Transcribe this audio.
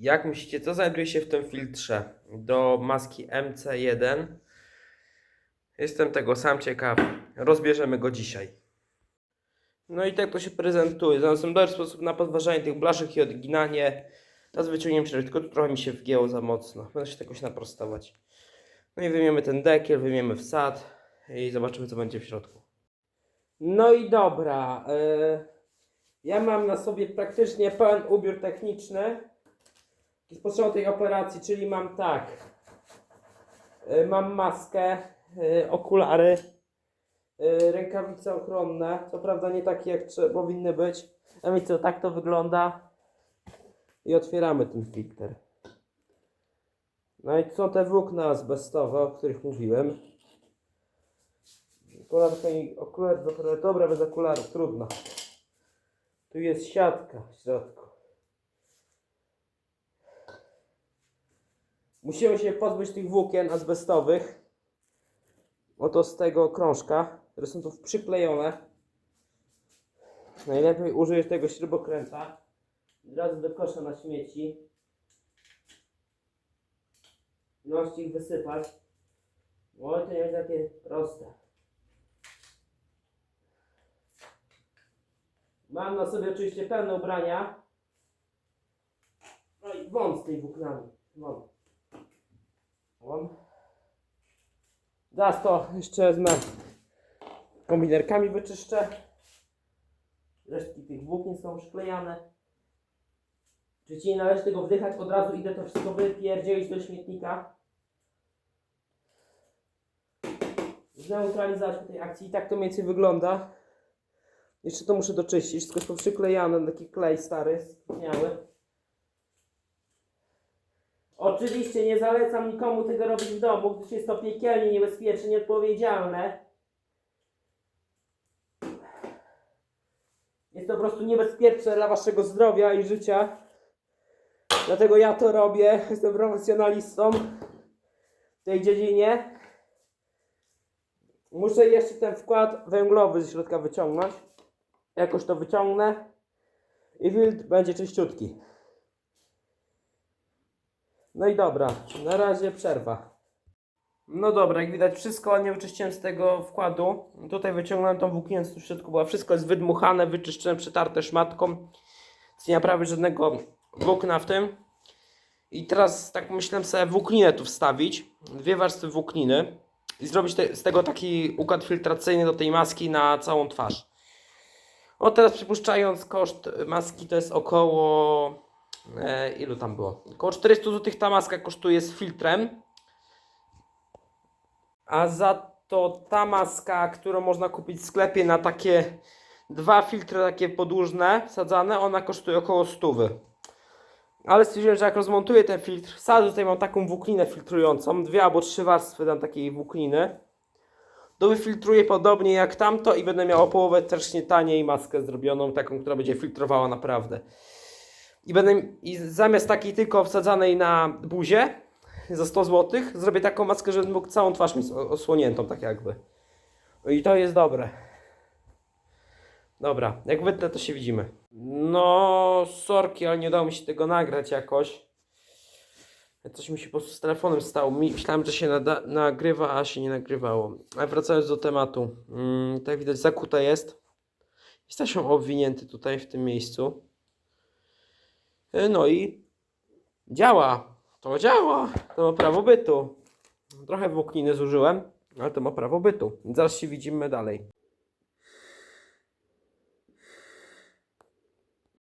Jak myślicie, co znajduje się w tym filtrze do maski MC1? Jestem tego sam ciekaw. Rozbierzemy go dzisiaj. No i tak to się prezentuje. Znalazłem dobry sposób na podważanie tych blaszek i odginanie. Teraz wyciągniemy szereg, tylko trochę mi się wgięło za mocno. Będę się jakoś naprostować. No i wyjmiemy ten dekiel, wyjmiemy wsad i zobaczymy co będzie w środku. No i dobra. e, ja mam na sobie praktycznie pełen ubiór techniczny z potrzebą tej operacji, czyli mam tak. e, mam maskę, e, okulary, e, rękawice ochronne. Co prawda nie takie jak powinny być. A więc co, tak to wygląda. I otwieramy ten filtr. No i są te włókna azbestowe, o których mówiłem. Okular i okular, dobra, bez okularów, trudno. Tu jest siatka w środku. Musimy się pozbyć tych włókien azbestowych. Oto z tego krążka, które są tu przyklejone. Najlepiej użyć tego śrubokręta. Od razu do kosza na śmieci. Możecie ich wysypać. Oj, to nie jest takie proste. Mam na sobie oczywiście pełne ubrania. No i wąt z tymi włóknami. Wąt. Zaraz to jeszcze wezmę. Kombinerkami wyczyszczę. Resztki tych włókien są już klejane. Czy ci nie należy tego wdychać? Od razu idę to wszystko wypierdzielić do śmietnika. Zneutralizować po tej akcji. I tak to mniej więcej wygląda. Jeszcze to muszę doczyścić. Wszystko jest poprzyklejane. Taki klej stary, wspaniały. Oczywiście nie zalecam nikomu tego robić w domu, gdyż jest to piekielnie niebezpieczne, nieodpowiedzialne. Jest to po prostu niebezpieczne dla waszego zdrowia i życia. Dlatego ja to robię. Jestem profesjonalistą w tej dziedzinie. Muszę jeszcze ten wkład węglowy ze środka wyciągnąć. Jakoś to wyciągnę. I filtr będzie czyściutki. No i dobra, na razie przerwa. No dobra, jak widać wszystko ładnie wyczyściłem z tego wkładu. Tutaj wyciągnąłem tą włókninę z środku, bo wszystko jest wydmuchane, wyczyszczone, przetarte szmatką. Więc nie ma prawie żadnego włókna w tym. I teraz tak myślałem sobie włókninę tu wstawić. Dwie warstwy włókniny. I zrobić te, z tego taki układ filtracyjny do tej maski na całą twarz. O teraz przypuszczając koszt maski to jest około E, ilu tam było? Około 400 zł ta maska kosztuje z filtrem. A za to ta maska, którą można kupić w sklepie na takie dwa filtry takie podłużne, wsadzane, ona kosztuje około 100. Ale stwierdziłem, że jak rozmontuję ten filtr, wsadzę tutaj mam taką włókninę filtrującą, dwie albo trzy warstwy tam takiej włókniny. To wyfiltruję podobnie jak tamto i będę miał o połowę też nie taniej maskę zrobioną, taką, która będzie filtrowała naprawdę. I będę i zamiast takiej tylko wsadzanej na buzię za 100 zł, zrobię taką maskę, żebym mógł całą twarz mieć osłoniętą, tak jakby. I to jest dobre. Dobra, jak wytnę, to się widzimy. No, sorki, ale nie udało mi się tego nagrać jakoś. Coś mi się po prostu z telefonem stało. Myślałem, że się nagrywa, a się nie nagrywało. Ale wracając do tematu. Mm, tak widać, zakute jest. Jest taśmą obwinięty tutaj w tym miejscu. E, No i działa. To działa. To ma prawo bytu. Trochę włókniny zużyłem, ale to ma prawo bytu. Zaraz się widzimy dalej.